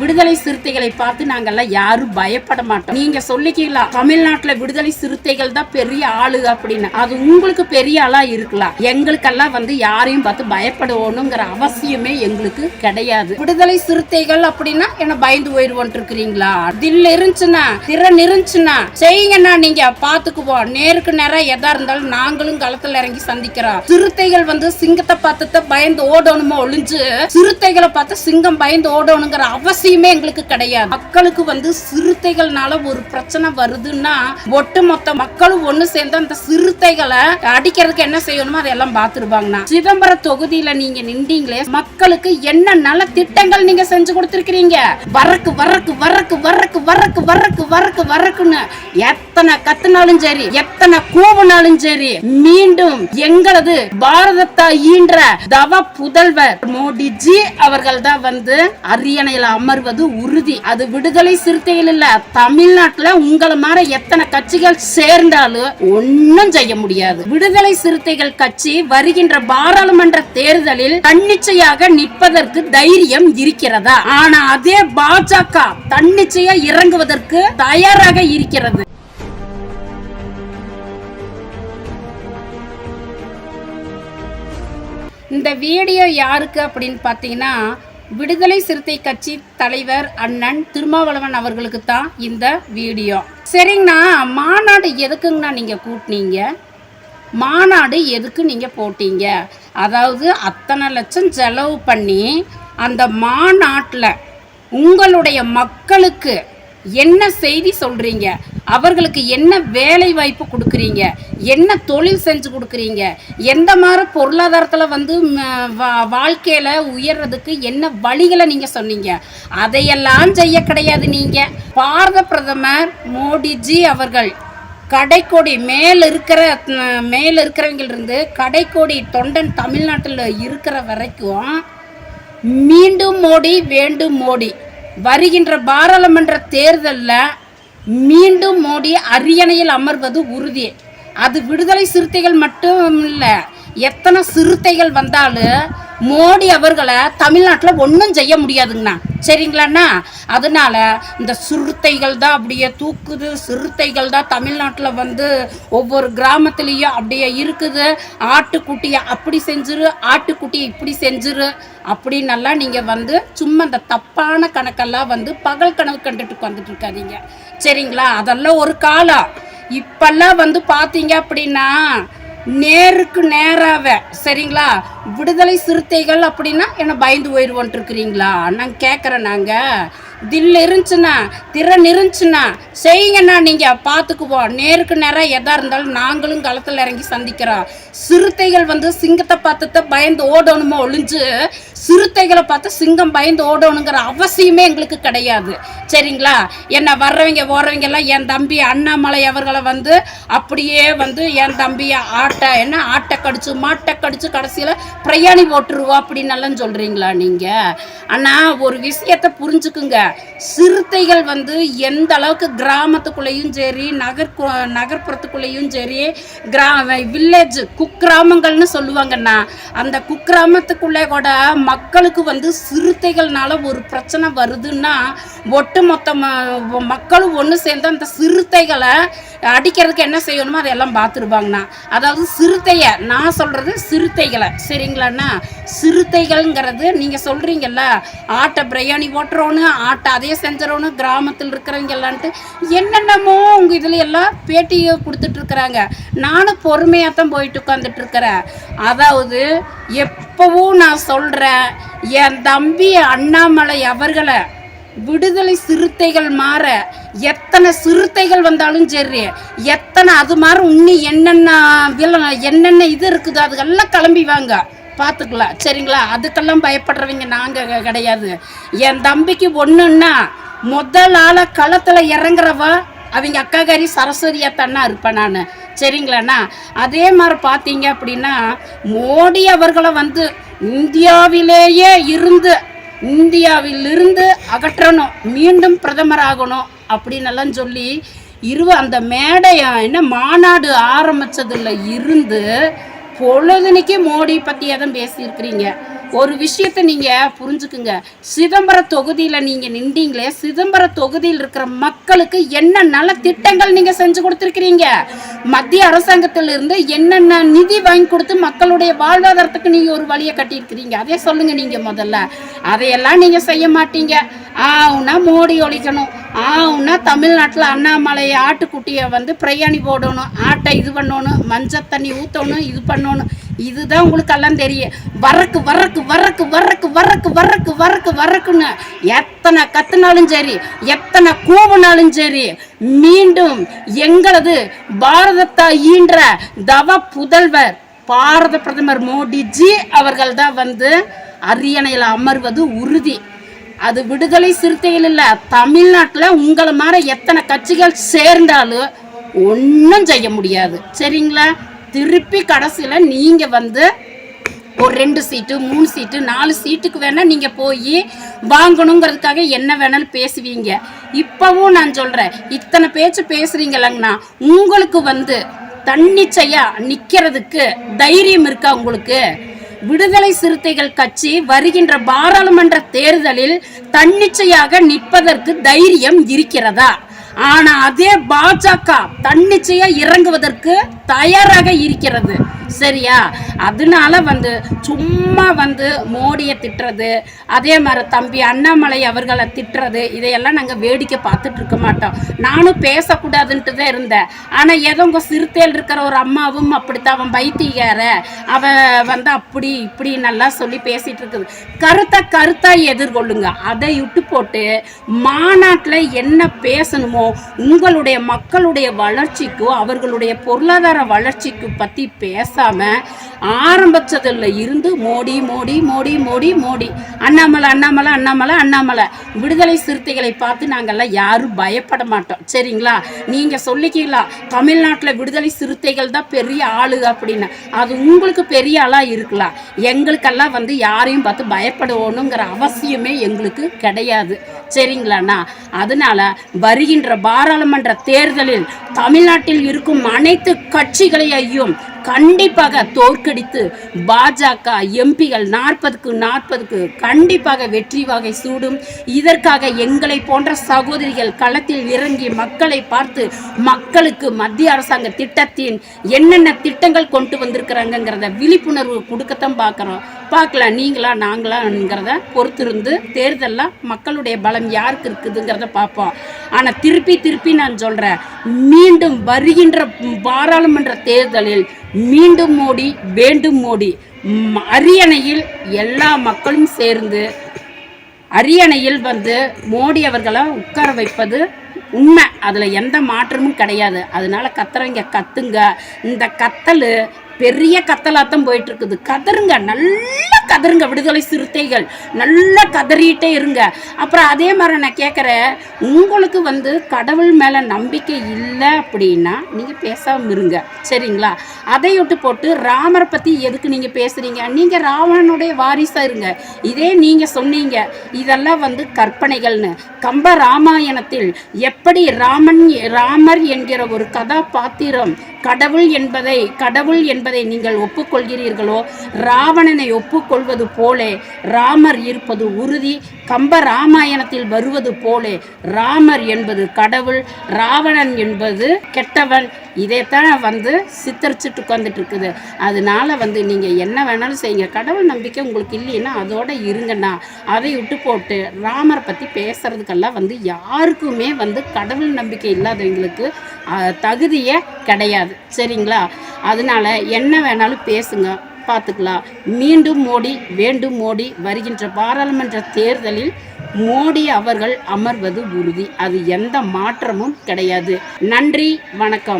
விடுதலை சிறுத்தைகளை பார்த்து நாங்கெல்லாம் யாரும் பயப்பட மாட்டோம். நீங்க சொல்லிக்கலாம் தமிழ்நாட்டுல விடுதலை சிறுத்தைகள் தான் பெரிய ஆளு அப்படின்னு. அது உங்களுக்கு பெரிய ஆளா இருக்கலாம். எங்களுக்கெல்லாம் வந்து யாரையும் பார்த்து பயப்படுவோம்ங்கிற அவசியமே எங்களுக்கு கிடையாது. விடுதலை சிறுத்தைகள் அப்படின்னா என்ன பயந்து போயிருவோன் இருக்கிறீங்களா தில் இருந்துச்சுன்னா திறன் இருந்துச்சுன்னா செய்யுங்கண்ணா நீங்க பாத்துக்குவோம் நேருக்கு நேரம் எதா இருந்தாலும் நாங்களும் களத்துல இறங்கி சந்திக்கிறோம். சிறுத்தைகள் வந்து சிங்கத்தை பார்த்து பயந்து ஓடணுமோ ஒளிஞ்சு சிறுத்தைகளை பார்த்து சிங்கம் பயந்து ஓடணுங்கிற அவசியம் எங்களுக்கு கிடையாது. மக்களுக்கு வந்து சிறுத்தைகள்னால ஒரு பிரச்சனை வருதுன்னா ஒட்டுமொத்த மக்களும் ஒண்ணு சேர்ந்து அந்த சிறுத்தைகளை அடிக்கிறதுக்கு என்ன செய்யணுமோ அதெல்லாம் பார்த்துருவாங்கண்ணா சிதம்பரம் தொகுதியில நீங்க நின்றீங்களே மக்களுக்கு என்ன நல்ல திட்டங்கள் நீங்க செஞ்சு கொடுத்துருக்கீங்க வரக்கு வரக்கு வரக்கு வரக்கு வரக்கு வரக்கு வரக்கு வரக்குன்னு எத்தனை கத்துனாலும் சரி எத்தனை கூவுனாலும் சரி மீண்டும் எங்களது பாரதத்தை ஈன்ற தவ புதல்வர் மோடிஜி அவர்கள் தான் வந்து அரியணையில அமர்வது உறுதி. அது விடுதலை சிறுத்தைகள் இல்ல. தமிழ்நாட்டுல உங்களை மாதிரி எத்தனை கட்சிகள் சேர்ந்தாலும் ஒன்னும் செய்ய முடியாது. விடுதலை சிறுத்தைகள் கட்சி வருகின்ற பாராளுமன்ற தேர்தலில் தன்னிச்சையாக நிற்பதற்கு தைரியம் இருக்கிறதா? ஆனா அதே பாஜக தன்னிச்சையா இறங்குவதற்கு தயாராக இருக்கிறது. இந்த வீடியோ யாருக்கு அப்படின்னு பார்த்தீங்கன்னா விடுதலை சிறுத்தை கட்சி தலைவர் அண்ணன் திருமாவளவன் அவர்களுக்கு தான் இந்த வீடியோ. சரிங்கண்ணா மாநாடு எதுக்குங்கண்ணா நீங்கள் கூட்டினீங்க? மாநாடு எதுக்கு நீங்கள் போட்டீங்க? அதாவது அத்தனை லட்சம் செலவு பண்ணி அந்த மாநாட்டில் உங்களுடைய மக்களுக்கு என்ன செய்தி சொல்கிறீங்க அவர்களுக்கு என்ன வேலை வாய்ப்பு கொடுக்குறீங்க? என்ன தொழில் செஞ்சு கொடுக்குறீங்க? எந்த மாதிரி பொருளாதாரத்தில் வந்து வாழ்க்கையில் வா- உயர்றதுக்கு என்ன வழிகளை நீங்கள் சொன்னீங்க? அதையெல்லாம் செய்ய கிடையாது நீங்கள் பாரத பிரதமர் மோடிஜி அவர்கள் கடைக்கோடி மேல் இருக்கிற மேல் இருக்கிறவங்கிலிருந்து கடைக்கோடி தொண்டன் தமிழ்நாட்டில் இருக்கிற வரைக்கும் மீண்டும் மோடி வேண்டும் மோடி. வருகின்ற பாராளுமன்ற தேர்தலில் மீண்டும் மோடி அரியணையில் அமர்வது உறுதி. அது விடுதலை சிறுத்தைகள் மட்டும் இல்லை எத்தனை சிறுத்தைகள் வந்தாலும் மோடி அவர்களை தமிழ்நாட்டில் ஒன்றும் செய்ய முடியாதுங்கண்ணா. சரிங்களாண்ணா? அதனால இந்த சிறுத்தைகள் தான் அப்படியே தூக்குது சிறுத்தைகள் தான் தமிழ்நாட்டில் வந்து ஒவ்வொரு கிராமத்துலேயும் அப்படியே இருக்குது. ஆட்டுக்குட்டியை அப்படி செஞ்சிரு ஆட்டுக்குட்டியை இப்படி செஞ்சிரு அப்படின்னெல்லாம் நீங்கள் வந்து சும்மா இந்த தப்பான கணக்கெல்லாம் வந்து பகல் கணக்கு கண்டுட்டு வந்துட்டு இருக்காதீங்க. சரிங்களா? அதெல்லாம் ஒரு காலம். இப்பெல்லாம் வந்து பார்த்தீங்க அப்படின்னா நேருக்கு நேராக சரிங்களா? விடுதலை சிறுத்தைகள் அப்படின்னா என்ன பயந்து போயிடுவோன்ட்டு இருக்கிறீங்களா? நாங்கள் கேட்குறேன் நாங்கள் தில் இருந்துச்சுன்னா திறன் இருந்துச்சுன்னா செய்யுங்கண்ணா நீங்கள் பார்த்துக்குவோம். நேருக்கு நேராக எதா இருந்தாலும் நாங்களும் களத்தில் இறங்கி சந்திக்கிறோம். சிறுத்தைகள் வந்து சிங்கத்தை பார்த்து பயந்து ஓடணுமோ ஒழிஞ்சு சிறுத்தைகளை பார்த்து சிங்கம் பயந்து ஓடணுங்கிற அவசியமே எங்களுக்கு கிடையாது. சரிங்களா? என்ன வர்றவங்க போகிறவங்க எல்லாம் என் தம்பி அண்ணாமலை அவர்களை வந்து அப்படியே வந்து என் தம்பியை ஆட்டை என்ன ஆட்டை கடிச்சு மாட்டை கடிச்சு கடைசியில் பிரயாணி போட்டுருவா அப்படின்னு எல்லாம் சொல்கிறீங்களா நீங்கள் அண்ணா ஒரு விஷயத்தை புரிஞ்சுக்குங்க. சிறுத்தைகள் வந்து எந்த அளவுக்கு கிராமத்துக்குள்ளேயும் சரி நகர் நகர்ப்புறத்துக்குள்ளேயும் சரி கிரா வில்லேஜ் குக்கிராமங்கள்னு சொல்லுவாங்கண்ணா அந்த குக்கிராமத்துக்குள்ளே கூட மக்களுக்கு வந்து சிறுத்தைகள்னால ஒரு பிரச்சனை வருதுன்னா ஒட்டுமொத்த ம- மக்களும் ஒன்று சேர்ந்து அந்த சிறுத்தைகளை அடிக்கிறதுக்கு என்ன செய்யணுமோ அதெல்லாம் பார்த்துருவாங்கண்ணா அதாவது சிறுத்தையை நான் சொல்கிறது சிறுத்தைகளை சரிங்களாண்ணா? சிறுத்தைகள்ங்கிறது நீங்கள் சொல்கிறீங்கல்ல ஆட்டை பிரியாணி ஓட்டுறோன்னு ஆட்டை அதே செஞ்சிடணும் கிராமத்தில் இருக்கிறவங்க எல்லான்ட்டு என்னென்னமோ உங்கள் இதில் எல்லாம் பேட்டியை கொடுத்துட்ருக்குறாங்க. நானும் பொறுமையாக தான் போயிட்டு உட்காந்துட்டு இருக்கிறேன் அதாவது எப்பவும் நான் சொல்கிறேன் என் தம்பி அண்ணாமலை அவர்களை விடுதலை சிறுத்தைகள் மாற எத்தனை சிறுத்தைகள் வந்தாலும் சரி எத்தனை அது மாதிரி இன்னும் என்னென்ன வில என்னென்ன இது இருக்குது அதுக்கெல்லாம் கிளம்பி வாங்க. பார்த்துக்கலாம். சரிங்களா? அதுக்கெல்லாம் பயப்படுறவங்க நாங்கள் கிடையாது. என் தம்பிக்கு ஒன்றுன்னா முதல் ஆள களத்தில் இறங்குறவ அவங்க அக்காகாரி சரஸ்வதியாக தானே இருப்பேன் நான். சரிங்களாண்ணா? அதே மாதிரி பார்த்தீங்க அப்படின்னா மோடி அவர்களை வந்து இந்தியாவிலேயே இருந்து இந்தியாவிலிருந்து அகற்றணும் மீண்டும் பிரதமராகணும் அப்படின்னு எல்லாம் சொல்லி இருவ அந்த மேடை என்ன மாநாடு ஆரம்பித்ததில் இருந்து பொழுதுனிக்கு மோடி பற்றியே தான் பேசியிருக்கிறீங்க? ஒரு விஷயத்தை நீங்க புரிஞ்சுக்குங்க. சிதம்பர தொகுதியில நீங்க நின்றீங்களே சிதம்பர தொகுதியில் இருக்கிற மக்களுக்கு என்ன திட்டங்கள் நீங்க செஞ்சு கொடுத்துருக்கிறீங்க? மத்திய அரசாங்கத்திலிருந்து என்னென்ன நிதி வாங்கி கொடுத்து மக்களுடைய வாழ்வாதாரத்துக்கு நீங்க ஒரு வழியை கட்டியிருக்கிறீங்க? அதே சொல்லுங்க நீங்க முதல்ல. அதையெல்லாம் நீங்க செய்ய மாட்டீங்க. ஆனா மோடி ஒழிக்கணும். ஆவுனா தமிழ்நாட்டில் அண்ணாமலை ஆட்டுக்குட்டியை வந்து பிரயாணி போடணும் ஆட்டை இது பண்ணணும் மஞ்சள் தண்ணி ஊற்றணும் இது பண்ணணும். இதுதான் உங்களுக்கு எல்லாம் தெரியும். வரக்கு வரக்கு வரக்கு வரக்கு வரக்கு வரக்கு வரக்கு வரக்குன்னு எத்தனை கத்துனாலும் சரி எத்தனை கூவுனாலும் சரி மீண்டும் எங்களது பாரதத்தை ஈன்ற தவ புதல்வர் பாரத பிரதமர் மோடிஜி அவர்கள் தான் வந்து அரியணையில் அமர்வது உறுதி. அது விடுதலை சிறுத்தைகள் இல்லை. தமிழ்நாட்டில் உங்களை மாதிரி எத்தனை கட்சிகள் சேர்ந்தாலும் ஒன்றும் செய்ய முடியாது. சரிங்களா? திருப்பி கடைசியில் நீங்கள் வந்து ஒரு ரெண்டு சீட்டு மூணு சீட்டு நாலு சீட்டுக்கு வேணால் நீங்கள் போய் வாங்கணுங்கிறதுக்காக என்ன வேணாலும் பேசுவீங்க. இப்போவும் நான் சொல்கிறேன் இத்தனை பேச்சு பேசுகிறீங்களங்கண்ணா உங்களுக்கு வந்து தன்னிச்சையாக நிற்கிறதுக்கு தைரியம் இருக்கா உங்களுக்கு? விடுதலை சிறுத்தைகள் கட்சி வருகின்ற பாராளுமன்ற தேர்தலில் தன்னிச்சையாக நிற்பதற்கு தைரியம் இருக்கிறதா? ஆனா அதே பாஜக தன்னிச்சையா இறங்குவதற்கு தயாராக இருக்கிறது. சரியா? அதனால வந்து சும்மா வந்து மோடியை திட்டுறது அதே மாதிரி தம்பி அண்ணாமலை அவர்களை திட்டுறது இதையெல்லாம் நாங்கள் வேடிக்கை பார்த்துட்டு இருக்க மாட்டோம். நானும் பேசக்கூடாதுன்ட்டு தான் இருந்தேன். ஆனால் ஏதோ உங்கள் சிறுத்தையில் இருக்கிற ஒரு அம்மாவும் அப்படித்தான். அவன் பைத்தியக்கார. அவன் வந்து அப்படி இப்படி நல்லா சொல்லி பேசிட்டு இருக்குது. கருத்தை கருத்தாக எதிர்கொள்ளுங்க. அதை விட்டு போட்டு மாநாட்டில் என்ன பேசணுமோ உங்களுடைய மக்களுடைய வளர்ச்சிக்கோ அவர்களுடைய பொருளாதார வளர்ச்சிக்கு பற்றி பேச பேசாம ஆரம்பிச்சதுல இருந்து மோடி மோடி மோடி மோடி மோடி. அண்ணாமலை அண்ணாமலை அண்ணாமலை அண்ணாமலை. விடுதலை சிறுத்தைகளை பார்த்து நாங்கள்லாம் யாரும் பயப்பட மாட்டோம். சரிங்களா? நீங்கள் சொல்லிக்கலாம் தமிழ்நாட்டில் விடுதலை சிறுத்தைகள் தான் பெரிய ஆளு அப்படின்னு. அது உங்களுக்கு பெரிய ஆளாக இருக்கலாம். எங்களுக்கெல்லாம் வந்து யாரையும் பார்த்து பயப்படணுங்கிற அவசியமே எங்களுக்கு கிடையாது. சரிங்களாண்ணா? அதனால வருகின்ற பாராளுமன்ற தேர்தலில் தமிழ்நாட்டில் இருக்கும் அனைத்து கட்சிகளையும் கண்டிப்பாக தோற்கடித்து பாஜக எம்பிகள் நாற்பதுக்கு நாற்பதுக்கு கண்டிப்பாக வெற்றி வகை சூடும். இதற்காக எங்களை போன்ற சகோதரிகள் களத்தில் இறங்கி மக்களை பார்த்து மக்களுக்கு மத்திய அரசாங்க திட்டத்தின் என்னென்ன திட்டங்கள் கொண்டு வந்திருக்கிறாங்கங்கிறத விழிப்புணர்வு கொடுக்கத்தான் பார்க்குறோம். பார்க்கலாம் நீங்களா நாங்களாங்கிறத பொறுத்திருந்து தேர்தலில் மக்களுடைய பலம் யாருக்கு இருக்குதுங்கிறத பார்ப்போம். ஆனால் திருப்பி திருப்பி நான் சொல்கிறேன் மீண்டும் வருகின்ற பாராளுமன்ற தேர்தலில் மீண்டும் மோடி வேண்டும் மோடி. அரியணையில் எல்லா மக்களும் சேர்ந்து அரியணையில் வந்து மோடி அவர்களை உட்கார வைப்பது உண்மை. அதில் எந்த மாற்றமும் கிடையாது. அதனால கத்துறவங்க கத்துங்க. இந்த கத்தல் பெரிய கத்தலாத்தம் போயிட்டு இருக்குது கதருங்க நல்லா கதருங்க விடுதலை சிறுத்தைகள். நல்லா கதறிட்டே இருங்க. அப்புறம் அதே மாதிரி நான் கேட்குறேன் உங்களுக்கு வந்து கடவுள் மேலே நம்பிக்கை இல்லை அப்படின்னா நீங்கள் பேசாமல் இருங்க. சரிங்களா? அதை விட்டு போட்டு ராமரை பற்றி எதுக்கு நீங்கள் பேசுகிறீங்க நீங்கள் ராவணனுடைய வாரிசாக இருங்க. இதே நீங்கள் சொன்னீங்க இதெல்லாம் வந்து கற்பனைகள்னு. கம்ப ராமாயணத்தில் எப்படி ராமன் ராமர் என்கிற ஒரு கதாபாத்திரம் கடவுள் என்பதை கடவுள் என்பதை நீங்கள் ஒப்புக்கொள்கிறீர்களோ ராவணனை ஒப்புக்கொள்வது போலே ராமர் இருப்பது உறுதி கம்ப ராமாயணத்தில் வருவது போலே ராமர் என்பது கடவுள் ராவணன் என்பது கெட்டவன். இதைத்தான் வந்து சித்தரிச்சுட்டு உட்காந்துட்டு இருக்குது அதனால வந்து நீங்கள் என்ன வேணாலும் செய்யுங்க. கடவுள் நம்பிக்கை உங்களுக்கு இல்லைன்னா அதோட இருங்கண்ணா. அதை விட்டு போட்டு ராமரை பற்றி பேசுறதுக்கெல்லாம் வந்து யாருக்குமே வந்து கடவுள் நம்பிக்கை இல்லாதவங்களுக்கு தகுதியே கிடையாது. சரிங்களா? அதனால என்ன வேணாலும் பேசுங்க பார்த்துக்கலாம். மீண்டும் மோடி வேண்டும் மோடி வருகின்ற பாராளுமன்ற தேர்தலில் மோடி அவர்கள் அமர்வது உறுதி. அது எந்த மாற்றமும் கிடையாது. நன்றி வணக்கம்.